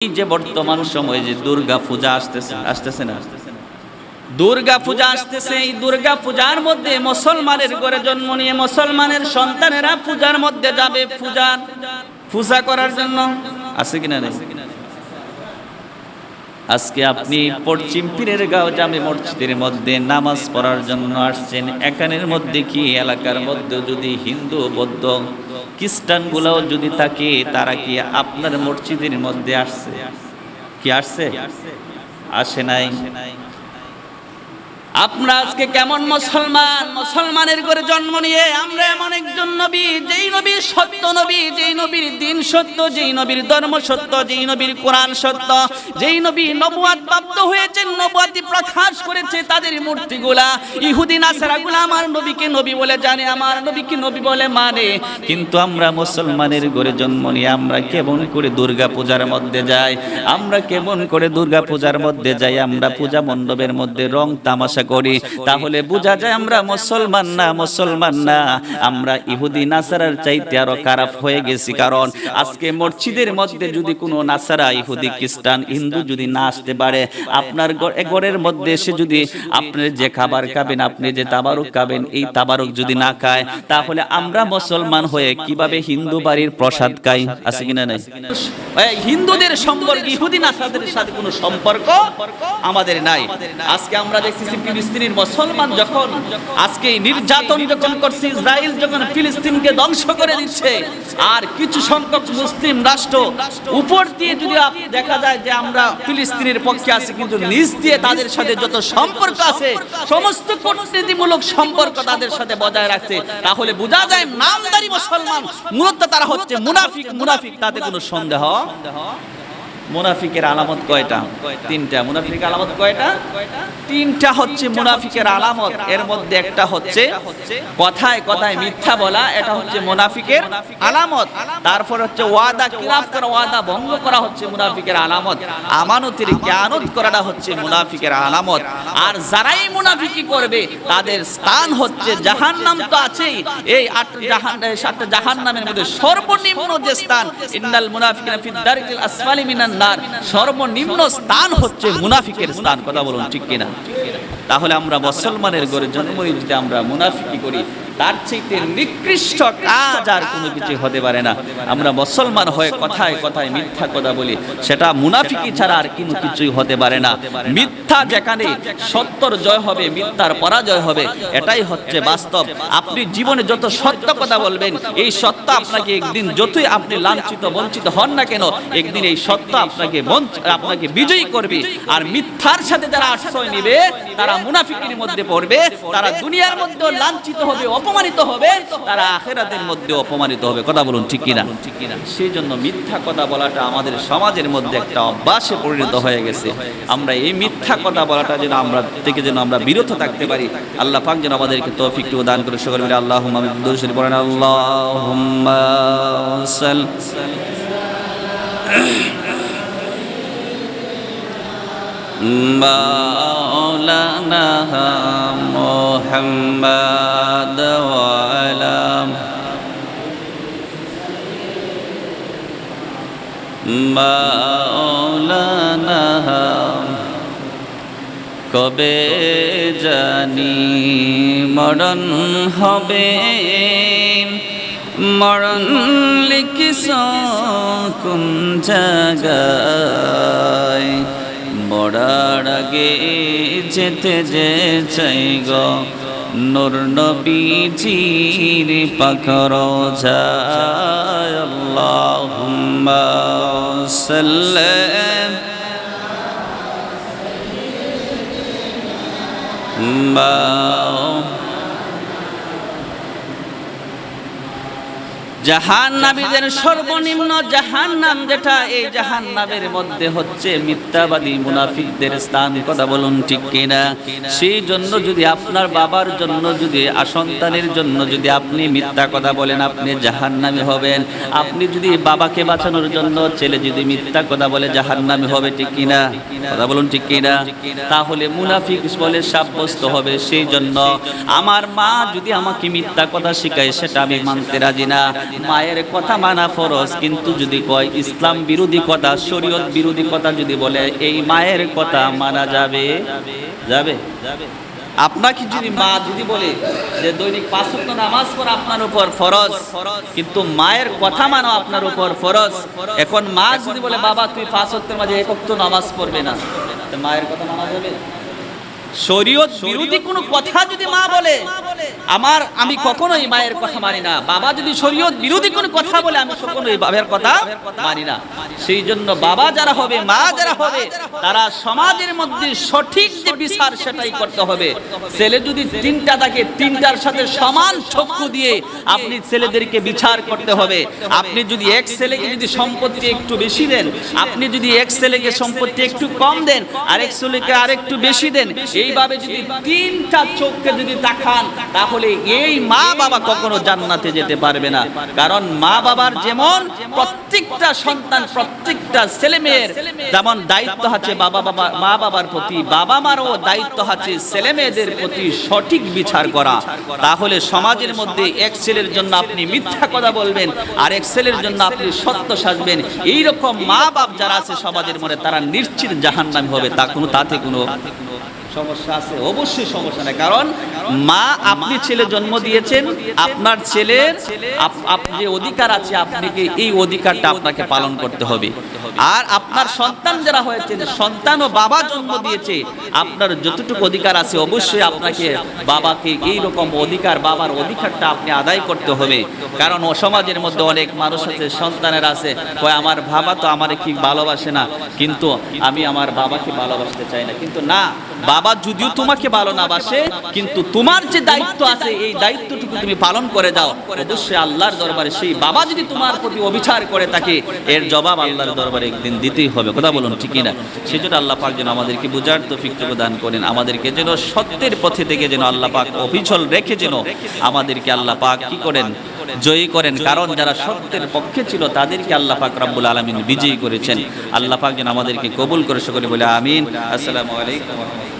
যে বর্তমান সময়ে যে দুর্গা পূজা আসতেছে আসতেছে না? দুর্গা পূজা আসতেছে, এই দুর্গা পূজার মধ্যে মুসলমানের ঘরে জন্ম নিয়ে মুসলমানের সন্তানেরা পূজার মধ্যে যাবে পূজার। পূজা করার জন্য। আছে কিনা নেই? আজকে আপনি পশ্চিম পীরের গাঁও জামে মসজিদের মধ্যে নামাজ পড়ার জন্য আসছেন। এখানের মধ্যে কি এলাকার মধ্যে যদি হিন্দু, বৌদ্ধ খ্রিস্টানগুলোও যদি থাকে তারা কি আপনার মসজিদের মধ্যে আসছে? কি আসছে? আসে নাই? আমরা আজকে কেমন মুসলমান? মুসলমানের করে জন্ম নিয়ে আমরা এমন একজন নবী, যেই নবীর সত্য নবী, যেই নবীর দিন সত্য, যেই নবীর ধর্ম সত্য, যেই নবীর কোরআন সত্য, যেই নবী নবুয়াত প্রাপ্ত হয়েছে নবুয়াতি প্রকাশ করেছে তাদের মূর্তিগুলা। ইহুদি নাসারাগুলা আমার নবীকে নবী বলে জানে, আমার নবীকে নবী বলে মানে। কিন্তু আমরা মুসলমানের ঘরে জন্ম নিয়ে আমরা কেমন করে দুর্গা পূজার মধ্যে যাই? আমরা কেমন করে দুর্গা পূজার মধ্যে যাই? আমরা পূজা মণ্ডপের মধ্যে রং তামাশা করি। তাহলে বোঝা যায় আমরা মুসলমান না মুসলমান না আমরা ইহুদি নাসারার চাইতে আরও খারাপ হয়ে গেছি। কারণ আজকে মসজিদের মধ্যে যদি কোনো নাসারা ইহুদি খ্রিস্টান হিন্দু যদি না আসতে পারে আপনার ঘরের মধ্যে এসে যদি আপনি যে খাবার খাবেন আপনি যে তাবারুক খাবেন এই তাবারুক যদি না খায় তাহলে আমরা মুসলমান হয়ে কীভাবে হিন্দু বাড়ির প্রসাদ খাই? আছে কিনা নাই? হিন্দুদের সম্পর্ক ইহুদি নাসাদের সাথে কোনো সম্পর্ক আমাদের নাই। আজকে আমরা দেখতেছি ফিলিস্তিনের মুসলমান যখন আজকে নির্যাতন যখন করছে ইসরায়েল যখন ফিলিস্তিনকে ধ্বংস করে দিচ্ছে, আর কিছু সংখ্যক মুসলিম রাষ্ট্র উপর দিয়ে যদি দেখা যায় যে আমরা ফিলিস্তিনের পক্ষে আছি, কিন্তু নিজ দিয়ে তাদের সাথে যত সম্পর্ক আছে, সমস্ত কূটনীতিমূলক সম্পর্ক তাদের সাথে বজায় রাখছে, তাহলে বোঝা যায় নামদারি মুসলমান, মূলত তারা হচ্ছে মুনাফিক। মুনাফিক তাতে কোনো সন্দেহ? মুনাফিকের আলামত কয়টা? তিনটা। মুনাফিকের আলামত কয়টা? তিনটা হচ্ছে মুনাফিকের আলামত। এর মধ্যে একটা হচ্ছে কথায় কথায় মিথ্যা বলা, এটা হচ্ছে মুনাফিকের আলামত। তারপর হচ্ছে ওয়াদা খিলাফ করা, ওয়াদা ভঙ্গ করা হচ্ছে মুনাফিকের আলামত। আমানতের জ্ঞানত করাটা হচ্ছে মুনাফিকের আলামত। আর যারাই মুনাফিকি করবে, তাদের স্থান হচ্ছে জাহান্নাম তো আছেই। এই আট জাহান সাতটা জাহান্নামের মধ্যে সর্বনিম্ন যে স্থান, ইন্নাল মুনাফিকিনা ফিদ দারিকিল আসফালি মিনান নার সর্বনিম্ন স্থান হচ্ছে মুনাফিকের স্থান, কথা বলুন ঠিক কিনা? তাহলে আমরা মুসলমানের গড়ে জন্ম নিয়ে যদি আমরা মুনাফিকি করি তার চাইতে নিকৃষ্ট কাজ আর কোনো কিছু হতে পারে না। আমরা মুসলমান হয়ে কথায় কথায় মিথ্যা কথা বলি, সেটা মুনাফিকি ছাড়া আর কোনো কিছুই হতে পারে না। মিথ্যা যেখানে সত্যর জয় হবে, মিথ্যার পরাজয় হবে, এটাই হচ্ছে বাস্তব। আপনি জীবনে যত সত্য কথা বলবেন, এই সত্য আপনাকে একদিন যতই আপনি লাঞ্ছিত, বঞ্চিত হন না কেন, একদিন এই সত্য আপনাকে আপনাকে বিজয়ী করবে। আর মিথ্যার সাথে যারা আশ্রয় নেবে, তারা মুনাফিকির মধ্যে পড়বে, তারা দুনিয়ার মধ্যে লাঞ্ছিত হবে অপমানিত হবে। তারা আখেরাতের মধ্যে অপমানিত হবে কথা বলুন ঠিক কিনা? ঠিক কিনা। সেই জন্য মিথ্যা কথা বলাটা আমাদের সমাজের মধ্যে একটা অভ্যাসে পরিণত হয়ে গেছে। আমরা এই মিথ্যা কথা বলাটা যেন আমরা থেকে যেন আমরা বিরত থাকতে পারি। আল্লাহ পাক যেন আমাদেরকে তৌফিক দান করে সকল মিলে আল্লাহ দুরুদ পড়েন। আল্লাহুম্মা সাল مولانا محمد وعلى مولانا কবে জানি মরণ হবে মরণ লিখিস কোন জায়গায় মরার আগে যেতে যে চাই গ। নূর নবীজির পাখর আল্লাহুম্মা সাল্লাম জাহান নামীদের সর্বনিম্ন জাহান নাম যেটা, এই জাহান নামের মধ্যে হচ্ছে মিথ্যাবাদী মুনাফিকদের স্থান, কথা বলুন ঠিক কিনা? সেই জন্য যদি আপনার বাবার জন্য যদি, আসন্তানের জন্য যদি আপনি মিথ্যা কথা বলেন, আপনি জাহান নামে হবেন। আপনি যদি বাবাকে বাঁচানোর জন্য, ছেলে যদি মিথ্যা কথা বলে জাহান নামে হবে, ঠিক কিনা? কথা বলুন ঠিক কিনা? তাহলে মুনাফিক বলে সাব্যস্ত হবে, সেই জন্য আমার মা যদি আমাকে মিথ্যা কথা শিখায়, সেটা আমি মানতে রাজি না। মায়ের কথা মানা ফরজ, কিন্তু যদি কয় ইসলাম বিরোধী কথা, শরীয়ত বিরোধী কথা যদি বলে, এই মায়ের কথা মানা যাবে? যাবে? আপনাকে যদি মা যদি বলে যে দৈনিক পাঁচ নামাজ পড়া আপনার উপর ফরজ, কিন্তু মায়ের কথা মানো আপনার উপর ফরজ, এখন মা যদি বলে, বাবা, তুই পাঁচ মাঝে এক ওয়াক্ত নামাজ পড়বে না মায়ের কথা মানা যাবে? শরীয়ত বিরোধী কোনো কথা যদি মা বলে আমার আমি কখনোই মায়ের কথা মানি না। বাবা যদি শরীয়ত বিরোধী কোনো কথা বলে আমি কখনোই বাবার কথা মানি না। সেই জন্য বাবা যারা হবে মা যারা হবে তারা সমাজের মধ্যে সঠিক যে বিচার সেটাই করতে হবে। ছেলে যদি তিনটা থাকে তিনটার সাথে সমান চক্ষু দিয়ে আপনি ছেলেদেরকে বিচার করতে হবে। আপনি যদি এক ছেলেকে যদি সম্পত্তি একটু বেশি দেন আপনি যদি এক ছেলেকে সম্পত্তি একটু কম দেন আরেক ছেলেকে আরেকটু বেশি দেন এইভাবে যদি তিনটা চোখকে যদি তাকান তাহলে এই মা বাবা কখনো জান্নাতে যেতে পারবে না। কারণ মা বাবার যেমন প্রত্যেকটা সন্তান, প্রত্যেকটা ছেলে মেয়ের যেমন দায়িত্ব আছে বাবা বাবা, মা বাবার প্রতি, বাবা মারও দায়িত্ব আছে ছেলে মেয়েদের প্রতি সঠিক বিচার করা। তাহলে সমাজের মধ্যে এক ছেলের জন্য আপনি মিথ্যা কথা বলবেন আর এক ছেলের জন্য আপনি সত্য সাজবেন। এইরকম মা বাপ যারা আছে সমাজের মনে, তারা নিশ্চিত জাহান্নামী হবে। তা কোনো, তাতে কোনো সমস্যা আছে, অবশ্যই সমস্যা নেই। কারণ মা আপনি ছেলে জন্ম দিয়েছেন, আপনার ছেলের যে অধিকার আছে, আপনাকে এই অধিকারটা আপনাকে পালন করতে হবে। আর আপনার সন্তান যারা হয়েছে সন্তান ও বাবা জন্ম দিয়েছে, আপনার যতটুকু অধিকার আছে অবশ্যই আপনাকে বাবাকে এই রকম অধিকার, বাবার অধিকারটা আপনি আদায় করতে হবে। কারণ ও সমাজের মধ্যে অনেক মানুষ আছে, সন্তানের আছে, কয় আমার বাবা তো আমারে কি ভালোবাসে না, কিন্তু আমি আমার বাবাকে ভালোবাসতে চাই না। কিন্তু না, বাবা যদিও তোমাকে ভালো না বাসে, কিন্তু তোমার যে দায়িত্ব আছে, এই দায়িত্বটুকু তুমি পালন করে দাও অবশ্যই আল্লাহর দরবারে সেই বাবা যদি তোমার প্রতি অবিচার করে থাকে, এর জবাব আল্লাহর দরবারে একদিন দিতেই হবে, কথা বলুন ঠিক না সেজন্য আল্লাহ পাক যেন আমাদেরকে বুঝার তৌফিক দান করেন, আমাদেরকে যেন সত্যের পথে থেকে যেন আল্লাহ পাক অবিচল রেখে যেন আমাদেরকে আল্লাহ পাক কি করেন? জয়ী করেন, কারণ যারা সত্যের পক্ষে ছিল তাদেরকে আল্লাহ পাক রাব্বুল আলমিন বিজয়ী করেছেন। আল্লাহ পাক যেন আমাদেরকে কবুল করে সকলে বলে আমিন। আসসালামু আলাইকুম।